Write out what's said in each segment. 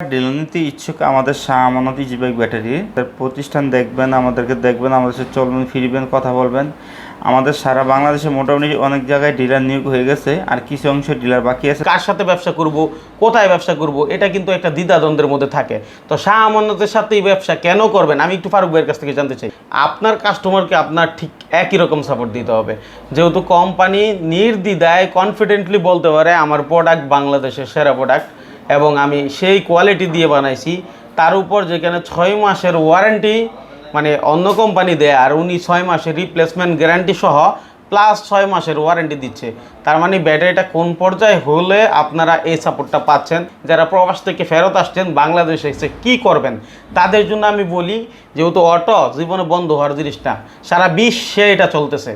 Deal নিতে ইচ্ছুক আমাদের শাহ আমানত ইজিবাইক ব্যাটারি। তার প্রতিষ্ঠান দেখবেন, আমাদেরকে দেখবেন, আমাদের সাথে চলবেন, ফিরবেন, কথা বলবেন। আমাদের সারা বাংলাদেশে মোটামুটি অনেক জায়গায় ডিলার নিয়োগ হয়ে গেছে, আর কিছু অংশ ডিলার বাকি আছে। কার সাথে ব্যবসা করব, কোথায় ব্যবসা করব, এটা কিন্তু একটা দ্বিধাদ্বন্দ্বের মধ্যে থাকে। তো শাহ আমানতের সাথে এই ব্যবসা কেন করবেন? আমি একটু ফারুক ভাইয়ের কাছ থেকে জানতে চাই। আপনার কাস্টমারকে আপনার ঠিক একই রকম সাপোর্ট দিতে হবে। যেহেতু কোম্পানি নির্দ্বিধায় কনফিডেন্টলি বলতে পারে, আমার প্রোডাক্ট বাংলাদেশের সেরা প্রোডাক্ট এবং আমি সেই কোয়ালিটি দিয়ে বানাইছি। তার উপর যেখানে ছয় মাসের ওয়ারেন্টি মানে অন্য কোম্পানি দেয় আর উনি ছয় মাসের রিপ্লেসমেন্ট গ্যারান্টি সহ প্লাস ছয় মাসের ওয়ারেন্টি দিচ্ছে। তার মানে ব্যাটারিটা কোন পর্যায়ে হলে আপনারা এই সাপোর্টটা পাচ্ছেন, যারা প্রবাস থেকে ফেরত আসছেন, বাংলাদেশে এসে কী করবেন, তাদের জন্য আমি বলি, যেহেতু অটো জীবনে বন্ধ হওয়ার জিনিসটা, সারা বিশ্বে এটা চলতেছে।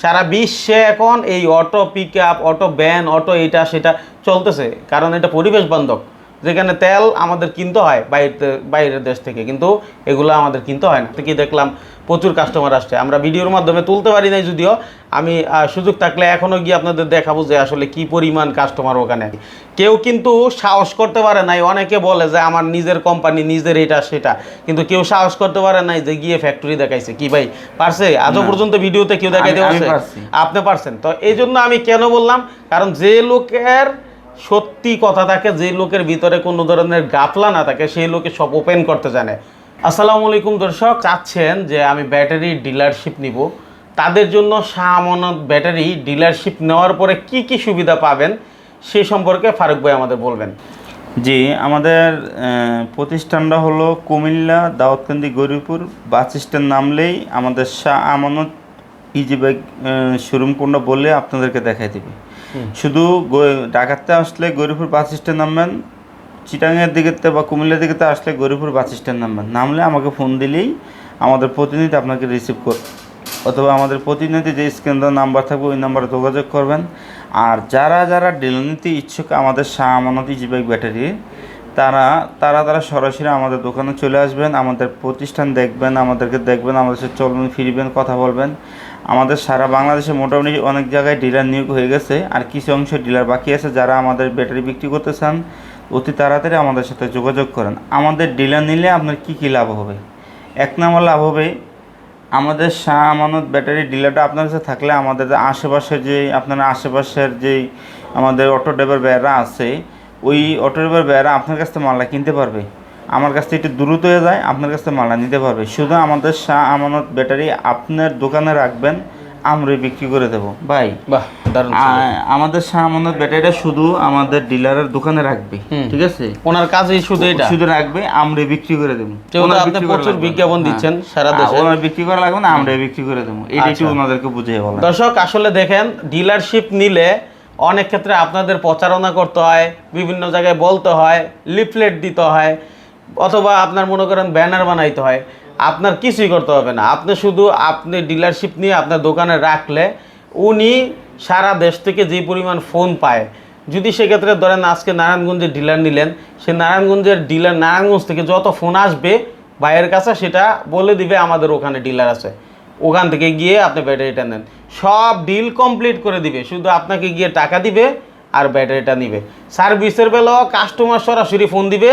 সারা বিশ্বে এখন এই auto pick up auto van auto এটা, সেটা চলতেছে। কারণ এটা পরিবেশ বান্ধব। যেখানে তেল আমাদের কিনতে হয় বাইরে বাইরের দেশ থেকে কিন্তু এগুলো আমাদের কিনতে হয় না। থেকে দেখলাম প্রচুর কাস্টমার আসছে। আমরা ভিডিওর মাধ্যমে তুলতে পারি নাই যদিও। আমি সুযোগ থাকলে এখনও গিয়ে আপনাদের দেখাবো যে আসলে কি পরিমাণ কাস্টমার ওখানে। কেউ কিন্তু সাহস করতে পারে নাই। অনেকে বলে যে আমার নিজের কোম্পানি নিজের এটা সেটা। কিন্তু কেউ সাহস করতে পারে নাই যে গিয়ে ফ্যাক্টরি দেখাইছে। কি ভাই পারছে? আজও। পর্যন্ত ভিডিওতে কেউ দেখাইতে পারছে। আপনি পারছেন। তো এই জন্য আমি কেন বললাম? কারণ যে লোকের সত্যি কথা থাকে, যে লোকের ভিতরে কোনো ধরনের গাফলা না থাকে, সেই লোকে সব ওপেন করতে জানে। আসসালামু আলাইকুম দর্শক, চাচ্ছেন যে আমি ব্যাটারি ডিলারশিপ নিব। তাদের জন্য শাহ আমানত ব্যাটারি ডিলারশিপ নেওয়ার পরে কি কি সুবিধা পাবেন, সে সম্পর্কে ফারুক ভাই আমাদের বলবেন। জি, আমাদের প্রতিষ্ঠানটা হলো কুমিল্লা, দাউদকান্দি, গরিপুর। বাস স্ট্যান্ড নামলেই আমাদের শাহ আমানত ইজিবাইক শোরুম কোনটা বললে আপনাদেরকে দেখাই দেবে। শুধু ঢাকাতে আসলে গরিপুর বাস স্ট্যান্ড নামবেন চিটাঙের দিকেতে বা কুমিল্লার দিকেতে আসলে গরিপুর বাস স্ট্যান্ড নামবেন। নামলে আমাকে ফোন দিলেই আমাদের প্রতিনিধি আপনাকে রিসিভ কর অথবা আমাদের প্রতিনিধি যে স্ক্রিন নাম্বার থাকবে, ওই নাম্বারে যোগাযোগ করবেন। আর যারা যারা ডিল নিতে ইচ্ছুক আমাদের শাহ আমানত ইজিবাইক ব্যাটারি তারা তারা তারা সরাসরি আমাদের দোকানে চলে আসবেন, আমাদের প্রতিষ্ঠান দেখবেন, আমাদেরকে দেখবেন, আমাদের সাথে চলবেন, ফিরবেন, কথা বলবেন। আমাদের সারা বাংলাদেশে মোটামুটি অনেক জায়গায় ডিলার নিয়োগ হয়ে গেছে, আর কিছু অংশ ডিলার বাকি আছে যারা আমাদের ব্যাটারি বিক্রি করতে চান, অতি তাড়াতাড়ি আমাদের সাথে যোগাযোগ করেন। আমাদের ডিলার নিলে আপনার কি কি লাভ হবে? এক নম্বর লাভ হবে, আমাদের শাহ আমানত ব্যাটারি ডিলারটা আপনার কাছে থাকলে আমাদের যে আশেপাশের যে, আপনার আশেপাশের যেই আমাদের অটো ড্রাইভার ভাইয়েরা আছে ওই অটো ড্রাইভার ভাইয়েরা আপনার কাছ থেকে মালটা কিনতে পারবে। আমার কাছ থেকে একটু দ্রুত হয়ে যায় আপনার কাছ থেকে মালটা নিতে পারবে। শুধু আমাদের শাহ আমানত ব্যাটারি আপনার দোকানে রাখবেন আমরাই বিক্রি করে দেবো। ভাই আমাদের শাহ আমানত ব্যাটারিটা শুধু আমাদের ডিলারের দোকানে রাখবে ঠিক আছে? ওনার কাজই শুধু এটা? শুধু রাখবে আমরা বিক্রি করে দেবো। আপনি প্রচুর বিজ্ঞাপন হ্যাঁ। দিচ্ছেন সারা দেশে। ওনার বিক্রি করা লাগবে না আমরা বিক্রি করে দেবো। এটা একটু আচ্ছা। ওনাদেরকে বুঝিয়ে বলা দর্শক আসলে দেখেন ডিলারশিপ নিলে অনেক ক্ষেত্রে আপনাদের প্রচারণা করতে হয়, বিভিন্ন জায়গায় বলতে হয় লিফলেট দিতে হয়, অথবা আপনার মনে করেন ব্যানার বানাইতে হয়। আপনার কিছুই করতে হবে না। আপনি শুধু আপনি ডিলারশিপ নিয়ে আপনার দোকানে রাখলে উনি সারা দেশ থেকে যে পরিমাণ ফোন পায়, যদি সেক্ষেত্রে ধরেন আজকে নারায়ণগঞ্জের ডিলার নিলেন, সে নারায়ণগঞ্জের ডিলার নারায়ণগঞ্জ থেকে যত ফোন আসবে, ভাইয়ের কাছে সেটা বলে দিবে আমাদের ওখানে ডিলার আছে। ওখান থেকে গিয়ে আপনি ব্যাটারিটা নেন। সব ডিল কমপ্লিট করে দিবে। শুধু আপনাকে গিয়ে টাকা দিবে আর ব্যাটারিটা নিবে। সার্ভিসের বেলাও কাস্টমার সরাসরি ফোন দিবে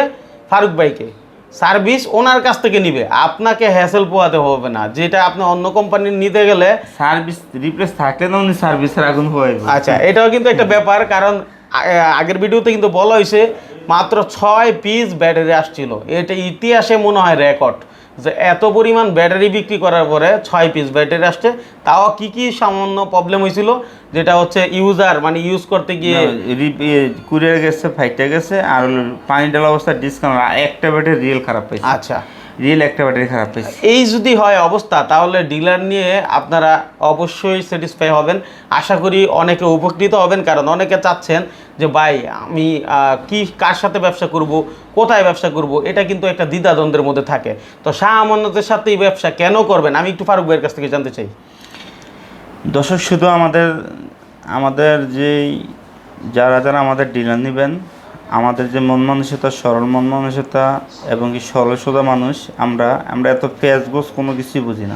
ফারুক ভাইকে। সার্ভিস ওনার কাছ থেকে নিবে। আপনাকে হ্যাসেল পোয়াতে হবে না। যেটা আপনি অন্য কোম্পানির নিতে গেলে সার্ভিস রিপ্লেস থাকলে না উনি সার্ভিসের আগুন হয়ে আচ্ছা এটাও কিন্তু একটা ব্যাপার। কারণ আগের ভিডিওতে কিন্তু বলা হয়েছে মাত্র ছয় পিস ব্যাটারি আসছিল। এটা ইতিহাসে মনে হয় রেকর্ড যে এত পরিমাণ ব্যাটারি বিক্রি করার পরে ছয় পিস ব্যাটারি আসছে তাও কি কি সামান্য প্রবলেম হয়েছিল? যেটা হচ্ছে ইউজার মানে ইউজ করতে গিয়ে কুরিয়ার গেছে ফাইটে গেছে আর পানি ডালা অবস্থা ডিসকাউন্ট একটা ব্যাটারি রিয়েল খারাপ হয়েছে আচ্ছা। রিয়েল একটা ব্যাটারি খারাপ হয়েছে। এই যদি হয় অবস্থা তাহলে ডিলার নিয়ে আপনারা অবশ্যই স্যাটিসফাই হবেন। আশা করি অনেকে উপকৃত হবেন কারণ অনেকে চাচ্ছেন যে ভাই আমি কি কার সাথে ব্যবসা করব কোথায় ব্যবসা করব? এটা কিন্তু একটা দ্বিধাদ্বন্দ্বের মধ্যে থাকে। তো শাহ আমানতের সাথে এই ব্যবসা কেন করবেন? আমি একটু ফারুক ভাইয়ের কাছ থেকে জানতে চাই। দর্শক শুধু আমাদের আমাদের যেই যারা যারা আমাদের ডিলার নেবেন আমাদের যে মন মানসিকতা সরল মন মানসিকতা এবং কি সরল সোজা মানুষ আমরা আমরা এত ফেসবুক কোনো কিছুই বুঝি না।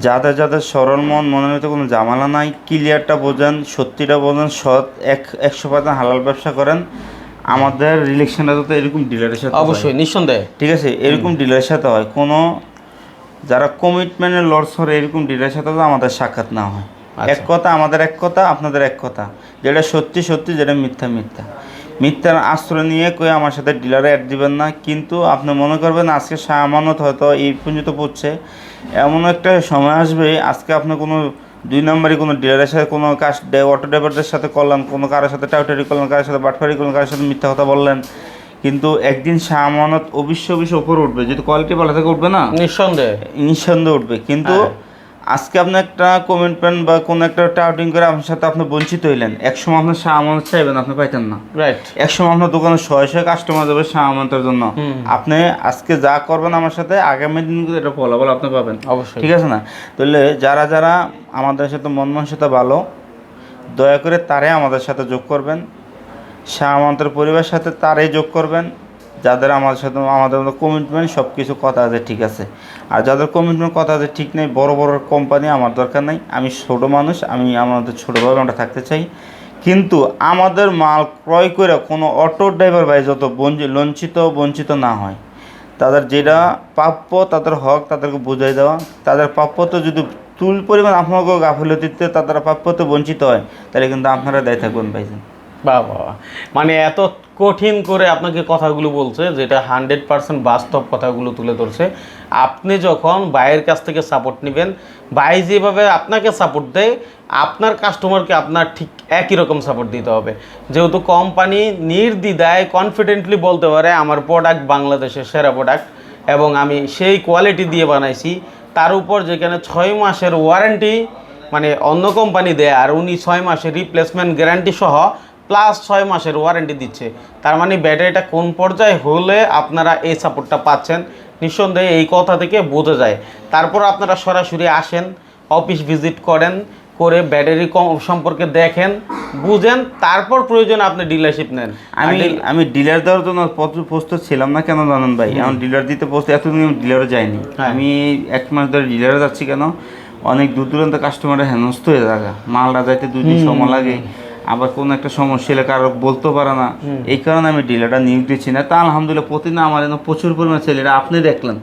যাদের যাদের সরল মন মনের মধ্যে কোনো জামালা নাই ক্লিয়ারটা বোঝেন সত্যিটা বোঝেন সৎ এক একশো পার্সেন্ট হালাল ব্যবসা করেন আমাদের রিলেকশনটা তো এরকম ডিলারের সাথে অবশ্যই নিঃসন্দেহে। ঠিক আছে? এরকম ডিলারের সাথে হয়। কোনো যারা কমিটমেন্টের লস করে এরকম ডিলারের সাথে তো আমাদের সাক্ষাৎ না হয়। আচ্ছা। এক কথা আমাদের এক কথা আপনাদের এক কথা। যেটা সত্যি সত্যি যেটা মিথ্যা মিথ্যা। মিথ্যার আশ্রয় নিয়ে কই আমার সাথে ডিলারে অ্যাড দিবেন না। কিন্তু আপনি মনে করবেন আজকে সামানত হয়তো এই পর্যন্ত পড়ছে এমন একটা সময় আসবে আজকে আপনি কোনো দুই নম্বরই কোনো ডিলারের সাথে কোনো কাজ অটো ড্রাইভারদের সাথে করলেন কোনো কারোর সাথে টাউটারি করলেন কারোর সাথে বাটফারি করলেন কারোর সাথে মিথ্যা কথা বললেন। কিন্তু একদিন সামানত অবশ্য অবশ্য উপরে উঠবে। যদি কোয়ালিটি ভালো থেকে উঠবে না? নিঃসন্দেহে। নিঃসন্দেহে উঠবে। কিন্তু হ্যাঁ। আজকে আপনি একটা কমিটমেন্ট বা কোনো একটা টাউটিং করে আপনার সাথে আপনি বঞ্চিত হইলেন। একসময় আপনার সামানত চাইবেন আপনি পাইতেন না। রাইট একসময় আপনার দোকানে শয়ে শয়ে কাস্টমার যাবে সামান্তের জন্য। আপনি আজকে যা করবেন আমার সাথে আগামী দিন এটা ফলাফল আপনি পাবেন। অবশ্যই। ঠিক আছে না? তাহলে যারা যারা আমাদের সাথে মন মানসিকতা ভালো দয়া করে তারাই আমাদের সাথে যোগ করবেন। আমাদের পরিবারের সাথে তারাই যোগ করবেন। যাদের আমাদের সাথে আমাদের মতো কমিটমেন্ট সব কিছু কথা আছে, ঠিক আছে। আর যাদের কমিটমেন্ট কথা আছে, ঠিক নেই, বড় বড় কোম্পানি আমার দরকার নাই। আমি ছোট মানুষ, আমি আমাদের ছোটোভাবে আমরা থাকতে চাই। কিন্তু আমাদের মাল ক্রয় করে কোনো অটো ড্রাইভার ভাই যত লঞ্চিত, বঞ্চিত না হয়। তাদের যেটা প্রাপ্য, তাদের হক, তাদেরকে বুঝাই দেওয়া। তাদের প্রাপ্য তো যদি তুল পরিমাণ আপনাকে গাফিলতিতে তাদের প্রাপ্যতে বঞ্চিত হয়, তাহলে কিন্তু আপনারা দায়ী থাকবেন বাবা। মানে এত কঠিন করে আপনাকে কথাগুলো বলছে, যেটা হান্ড্রেড পার্সেন্ট বাস্তব কথাগুলো তুলে ধরছে। আপনি যখন বাইয়ের কাছ থেকে সাপোর্ট নেবেন বাই যেভাবে আপনাকে সাপোর্ট দেয়, আপনার কাস্টমারকে আপনার ঠিক একই রকম সাপোর্ট দিতে হবে। যেহেতু কোম্পানি নির্দ্বিধায় কনফিডেন্টলি বলতে পারে, আমার প্রোডাক্ট বাংলাদেশের সেরা প্রোডাক্ট এবং আমি সেই কোয়ালিটি দিয়ে বানাইছি। তার উপর যেখানে ছয় মাসের ওয়ারেন্টি মানে অন্য কোম্পানি দেয়, আর উনি ছয় মাসের রিপ্লেসমেন্ট গ্যারান্টি সহ প্লাস ছয় মাসের ওয়ারেন্টি দিচ্ছে। তার মানে ব্যাটারিটা কোন পর্যায়ে হলে আপনারা এই সাপোর্টটা পাচ্ছেন নিঃসন্দেহে এই কথা থেকে বোঝা যায়। তারপর আপনারা সরাসরি আসেন অফিস ভিজিট করেন করে ব্যাটারি কম সম্পর্কে দেখেন বুঝেন তারপর প্রয়োজন আপনি ডিলারশিপ নেন। আমি আমি ডিলার দেওয়ার জন্য প্রচুর প্রস্তুত ছিলাম না কেন জানেন ভাই? এখন ডিলার দিতে প্রস্তুত এতদিন আমি ডিলারে যাইনি। হ্যাঁ। আমি এক মাস ধরে ডিলারে যাচ্ছি কেন? অনেক দূর দূরান্ত কাস্টমারের হেনস্ত হয়ে থাকা মালটা যাইতে দুই দিন সময় লাগে। আবার কোনো একটা সমস্যা হলে কারও বলতে পারে না। এই কারণে আমি ডিলারটা নিয়োগ দিচ্ছি না। তা আলহামদুলিল্লাহ প্রতিদিন আমার এখানে প্রচুর পরিমাণে ছেলেরা আপনি দেখলেন।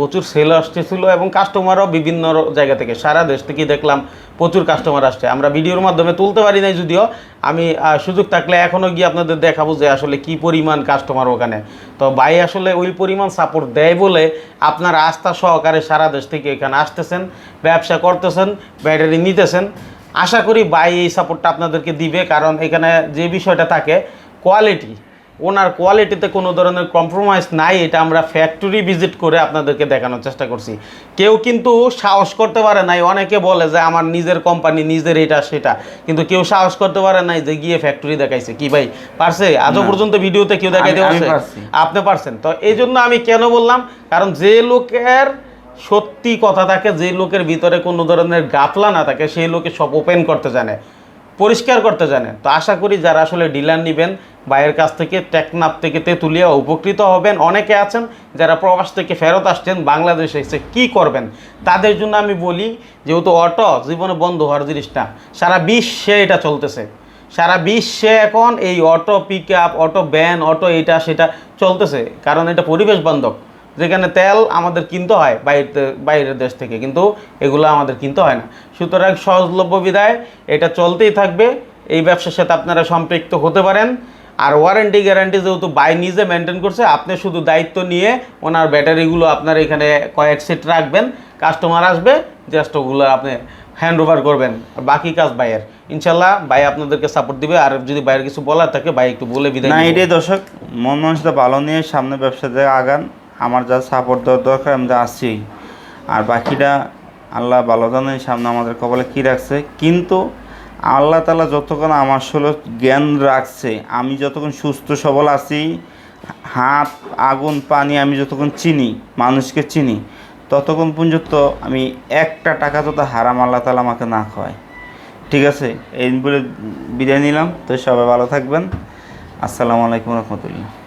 প্রচুর সেল আসতেছিল এবং কাস্টমারও বিভিন্ন জায়গা থেকে সারা দেশ থেকে দেখলাম প্রচুর কাস্টমার আসছে। আমরা ভিডিওর মাধ্যমে তুলতে পারি নাই যদিও। আমি সুযোগ থাকলে এখনও গিয়ে আপনাদের দেখাবো যে আসলে কি পরিমাণ কাস্টমার ওখানে। তো ভাই আসলে ওই পরিমাণ সাপোর্ট দেয় বলে আপনার আস্থা সহকারে সারা দেশ থেকে এখানে আসতেছেন ব্যবসা করতেছেন ব্যাটারি নিতেছেন। আশা করি ভাই এই সাপোর্টটা আপনাদেরকে দিবে কারণ এখানে যে বিষয়টা থাকে কোয়ালিটি ওনার কোয়ালিটিতে কোনো ধরনের কম্প্রোমাইজ নাই এটা আমরা ফ্যাক্টরি ভিজিট করে আপনাদেরকে দেখানোর চেষ্টা করছি। কেউ কিন্তু সাহস করতে পারে নাই অনেকে বলে যে আমার নিজের কোম্পানি নিজের এটা সেটা। কিন্তু কেউ সাহস করতে পারে নাই যে গিয়ে ফ্যাক্টরি দেখাইছে। কি ভাই পারছে? আজও পর্যন্ত ভিডিওতে কেউ দেখাইতে পারছি। আপনি পারছেন। তো এই জন্য আমি কেন বললাম কারণ যে লোকের সত্যি কথা থাকে, যে লোকের ভিতরে কোনো ধরনের গাফলা না থাকে, সেই লোকে সব ওপেন করতে জানে, পরিষ্কার করতে জানে। তো আশা করি যারা আসলে ডিলার নেবেন, বাইরের কাছ থেকে টেকনাপ থেকে তেঁতুলিয়া উপকৃত হবেন, অনেকে আছেন যারা প্রবাস থেকে ফেরত আসছেন, বাংলাদেশে এসে কী করবেন? তাদের জন্য আমি বলি, যেহেতু অটো জীবনে বন্ধ হওয়ার জিনিসটা, সারা বিশ্বে এটা চলতেছে। সারা বিশ্বে এখন এই auto pick up auto van auto এটা সেটা চলতেছে, কারণ এটা পরিবেশ বান্ধব। যেখানে তেল আমাদের কিনতে হয় বাইরে বাইরের দেশ থেকে কিন্তু এগুলো আমাদের কিনতে হয় না। সুতরাং সহজলভ্য বিদায় এটা চলতেই থাকবে। এই ব্যবসার সাথে আপনারা সম্পৃক্ত হতে পারেন। আর ওয়ারেন্টি গ্যারান্টি যেহেতু বাই নিজে মেনটেন করছে আপনি শুধু দায়িত্ব নিয়ে ওনার ব্যাটারিগুলো আপনার এখানে কয়েক সেট রাখবেন। কাস্টমার আসবে জাস্ট ওগুলো আপনি হ্যান্ড ওভার করবেন। আর বাকি কাজ বাইয়ের ইনশাল্লাহ ভাই আপনাদেরকে সাপোর্ট দিবে। আর যদি বাইরের কিছু বলার থাকে ভাই একটু বলে বিদায় না। এটাই দর্শক মন মানসিকতা ভালো নিয়ে সামনে ব্যবসাতে আগান। আমার যা সাপোর্ট দেওয়ার দরকার, আমি যা আসছি আর বাকিটা আল্লাহ ভালো জানে সামনে আমাদের কপালে কী রাখছে। কিন্তু আল্লাহ তালা যতক্ষণ আমার আসলে জ্ঞান রাখছে, আমি যতক্ষণ সুস্থ, সবল আছি, হাত, আগুন, পানি আমি যতক্ষণ চিনি, মানুষকে চিনি, ততক্ষণ পর্যন্ত আমি একটা টাকা যত হারাম আল্লাহ তালা আমাকে না খাওয়ায়। ঠিক আছে? এই বলে বিদায় নিলাম। তো সবাই ভালো থাকবেন। আসসালামু আলাইকুম রহমতুল্লাহ।